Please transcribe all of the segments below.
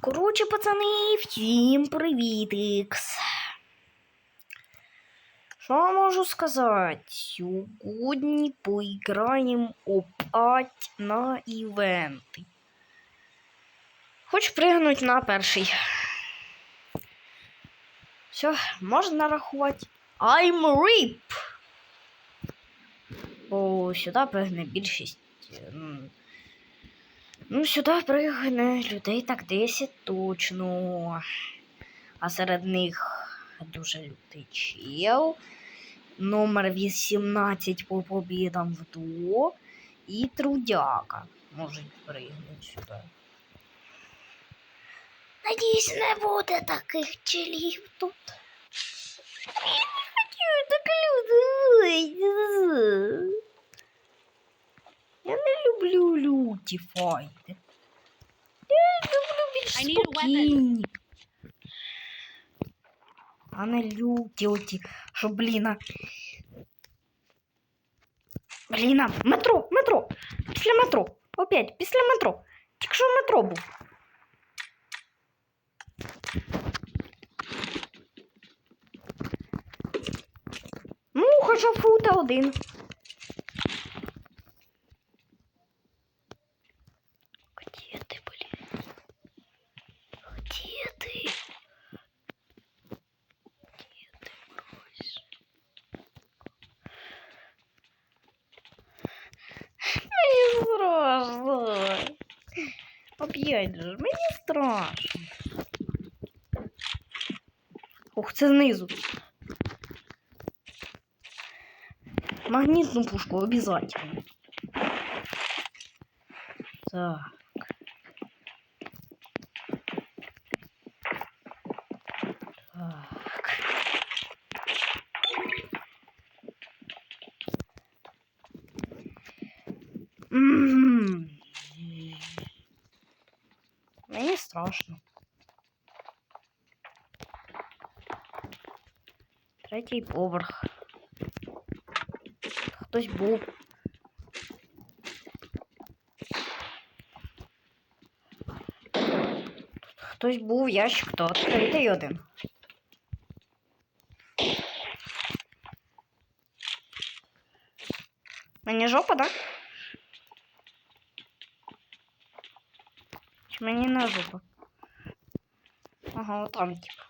Коротше, пацани, всім привітикс. Що можу сказати? Сьогодні поіграємо опять на івенти. Хоч пригнуть на перший. Все, можна рахувати. I'm RIP. Бо сюди пригне більшість. Ну, сюди пригне людей так 10 точно. А серед них дуже лютий чел. Номер 18 по побідам в дуо. І трудяка можуть пригнути сюди. Надіюсь, не буде таких челів тут. Я не хочу так люди. Я не люблю люті файти. Я люблю більш спокійні. А не люті оті, що, блін. а- Блін, метро, метро. Після метро. Опять, після метро. Тільки що метро був. Ну, хоча фута один. Оп'ять же, мені страшно. Ух, це знизу. Магнитную пушку обязательно. Так. М. Мені страшно. Третій поверх. Хтось був. Хтось був, ящик, хто відкритий один. Мені жопа, да? Чи мені не жопа? Ага, от там типа.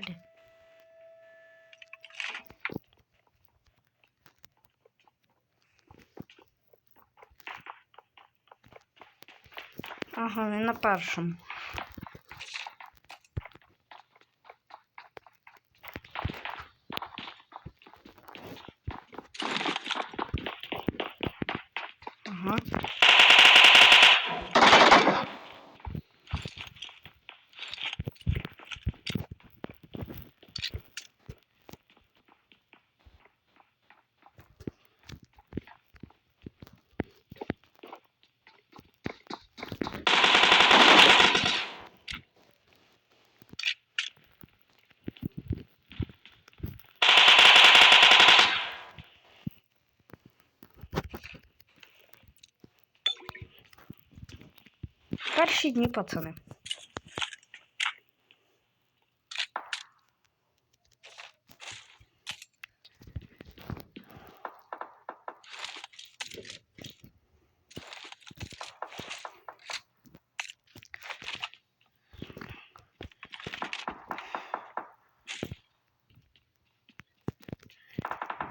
Блін. Ага, він на першому. Ага. Перші дні, пацани.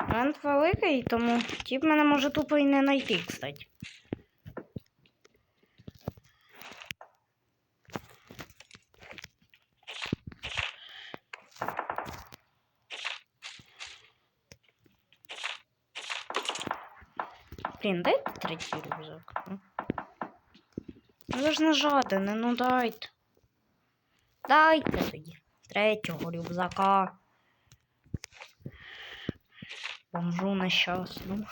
Рент великий, тому тіп мене може тупо і не знайти, кстати. Блін, дайте третій рюкзак. Ну ж не жадане, ну дайте. Дайте тоді третього рюкзака. Бомжу нещасному.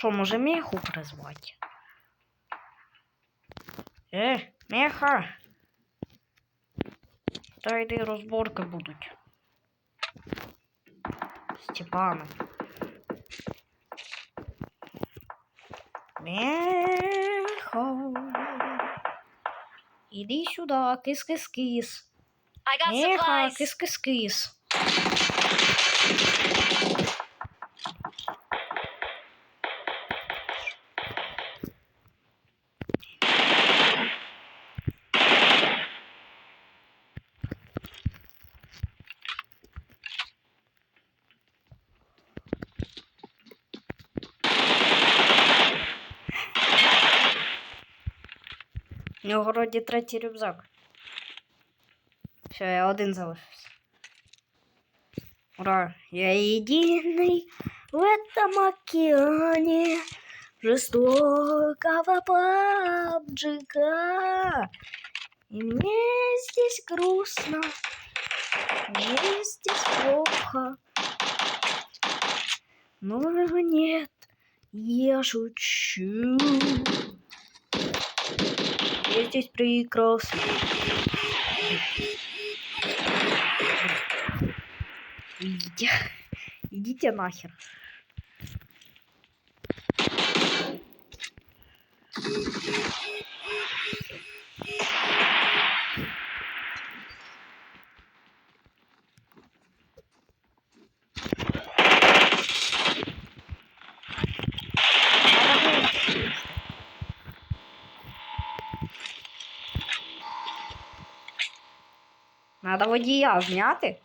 Що, може меху призвати? Е, меха. Та йди розборки будуть. Степана. Меха. Іди сюди, кис-кис-кис. Меха, кис-кис-кис. Вроді третій рюкзак. Все, я один залишився. Ура! Я единый в этом океане жестокого пабджика. И мне здесь грустно, мне здесь плохо. Но нет, я шучу. Я здесь прекрасно. Идите. Идите нахер. Надо водія зняти.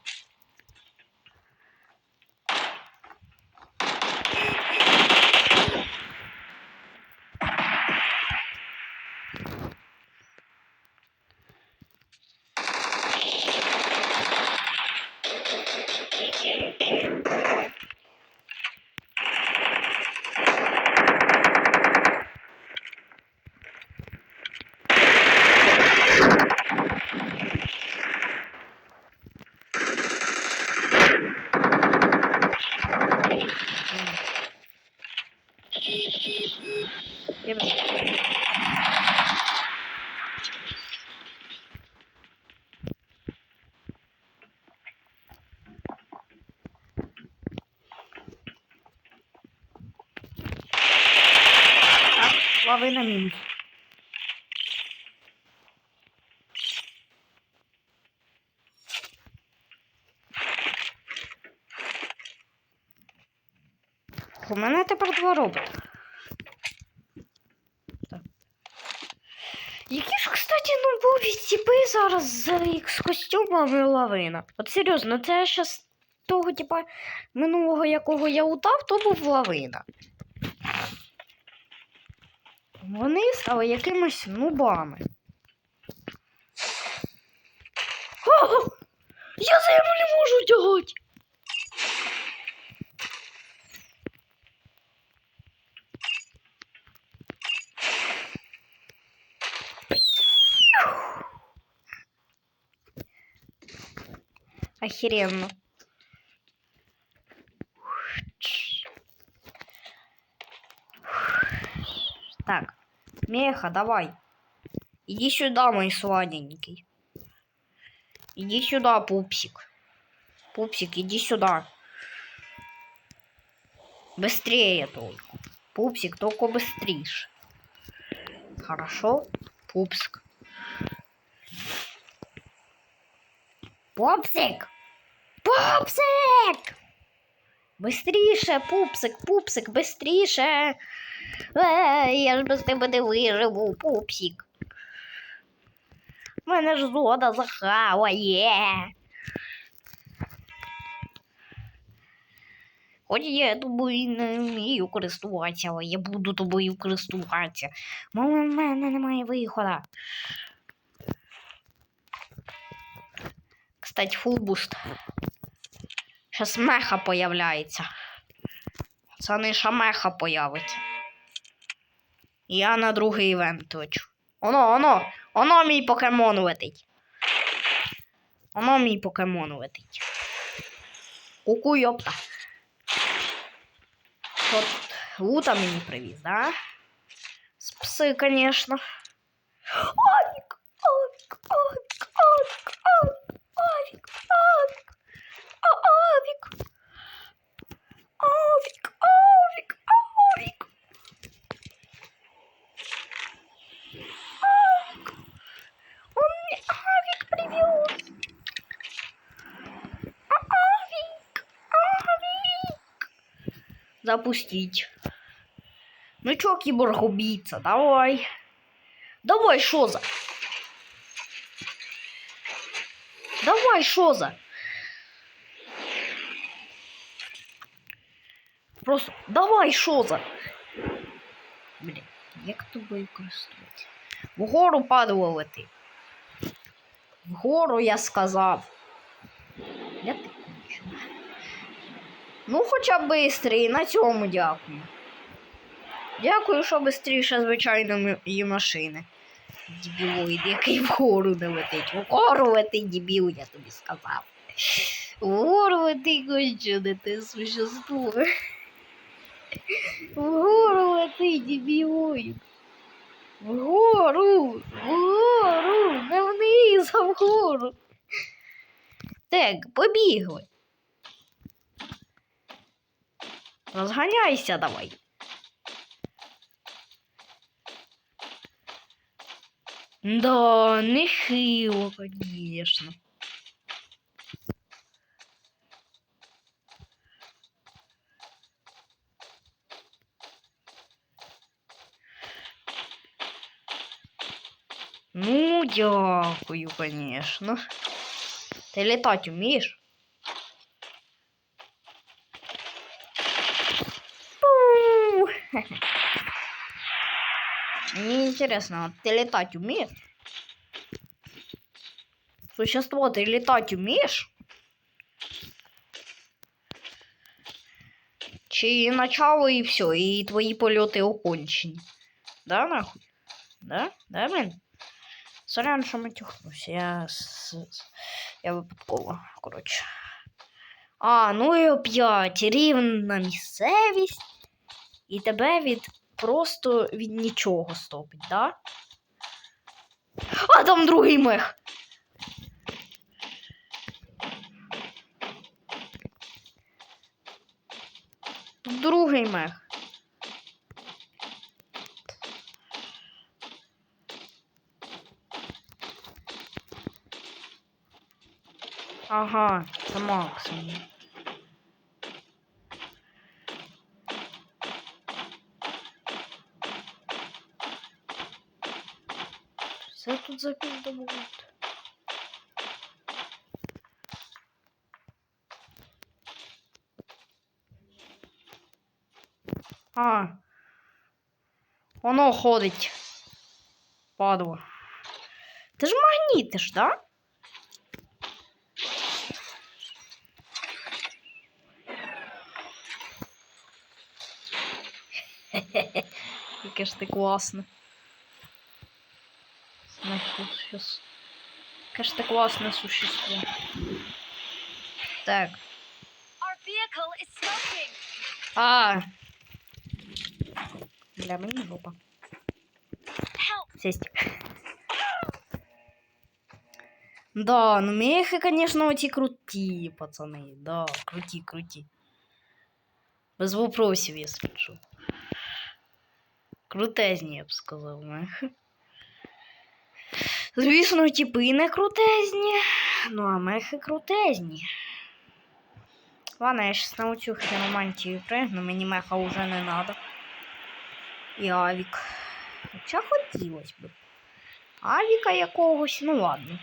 Я б- Так, лавина. У мене тепер два робота. Які ж, кстати, нубові типи зараз з, з костюмами лавина. От серйозно, це ще з того, типа, минулого, якого я удав, то був лавина. Вони стали якимись нубами. О! Я за його не можу тягати. Охеренно. Меха, давай. Иди сюда, мой сладенький. Иди сюда, пупсик. Пупсик, иди сюда. Быстрее только. Пупсик, только быстрее. Хорошо? Пупсик. Пупсик! Пупсик! Быстріше, пупсик, пупсик, быстріше. Е, я ж без тебе не виживу, пупсик. Мене ж зода захаває. Хоч я тобою не вмію користуватися, але я буду тобою користуватися. Бо в мене немає виходу. Кстати, фул буст. Щас меха появляється. Це не шамеха появиться. Я на другий івент лечу. Оно, оно, оно мій покемон летить. Оно мій покемон летить. Ку-ку, йопта. От Лута мені привіз, да? З пси, конечно. Авік, авік, авік, авік, авік, авік, авік, а, авік. Авік, авік, авік. Авік. Он мне авік привез. А, Авік, авік. Запустить. Ну чё, киборг убийца, давай. Давай, Шоза. Давай, Шоза. Просто давай, Шоза. Блін, як тобою користуватися? Вгору падало лети. Вгору я сказав. Я ти кончена. Ну, хоча б бистрий, на цьому дякую. Дякую, що швидше звичайної машини. Дібілоїд, який вгору не летить. Вгору летить дебіл, я тобі сказав. Вгору летить кончене те существо. Вгору летить дебілоїд. Вгору, вгору, не вниз, а вгору. Так, побігли. Розганяйся давай. Да, нехило, конечно. Ну, дякую, конечно. Ти літати вмієш? Мне интересно, а ты летать умеешь? Существо, ты летать умеешь? Чи начало и все, и твои полеты окончені? Да, нахуй? Да? Да, блин? Сорян, що матюхнувся. Я, с... с- я випадково, коротше. А, ну і оп'ять рівна місцевість. І тебе від просто від нічого стопить, да? А там другий мех. Другий мех. Ага, це максимум. Все тут запіздобувати. А. Воно ходить. Падло. Ти ж магнітиш, да? Яке ж ти класне. Значит, сейчас. Конечно, классное существо. Так. Our vehicle is smoking. А. Для мені жопа. Help! Сесть. Да, ну мехи, конечно, эти крути, пацаны. Да, крути, крути. Без вопросів, если що. Крутезні, я б сказав, мехи. Звісно, типи не крутезні. Ну, а мехи крутезні. Ладно, я щас на оцю хіромантію пригну, мені меха вже не надо. І авік. Хоча хотілося б. Авіка якогось, ну ладно.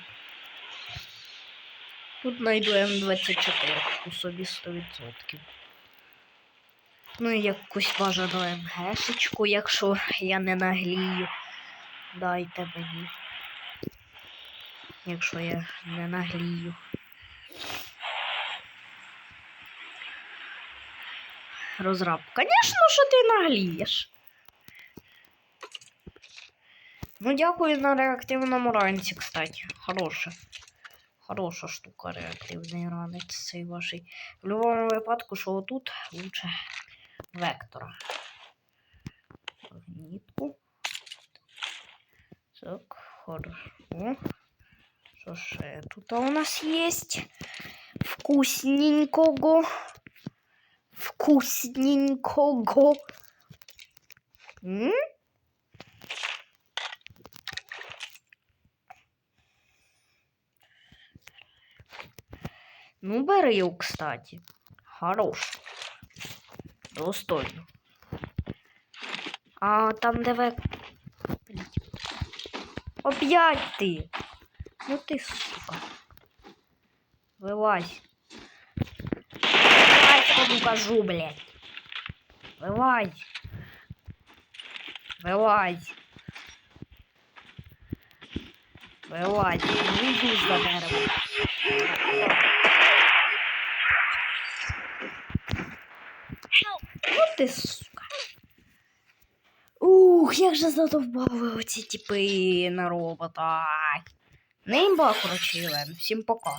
Тут знайду М24 у собі 100%. Ну і якусь бажану МГшечку, якщо я не наглію. Дайте мені. Якщо я не наглію. Розраб. Звісно, що ти наглієш. Ну, дякую на реактивному ранці, кстати. Хороша. Хороша штука, реактивний ранець цей ваший. В будь-якому випадку, що отут лучше вектора. магнітку. Так, хорошо. Що ще тут у нас є? Вкусненького. Вкусненького. М? Ну, бери, кстати. Хорош. Достойно. А там ви... Опять ти. Ну ти, сука. Вилазь. Вилазь, кому кажу, блядь. Вилазь. Вилазь. Не йду за дерево. Help! Ну ти, сука. Ух, як же задовбали оці типи на робота. Не імба, коротше, Єлен. Всім пока.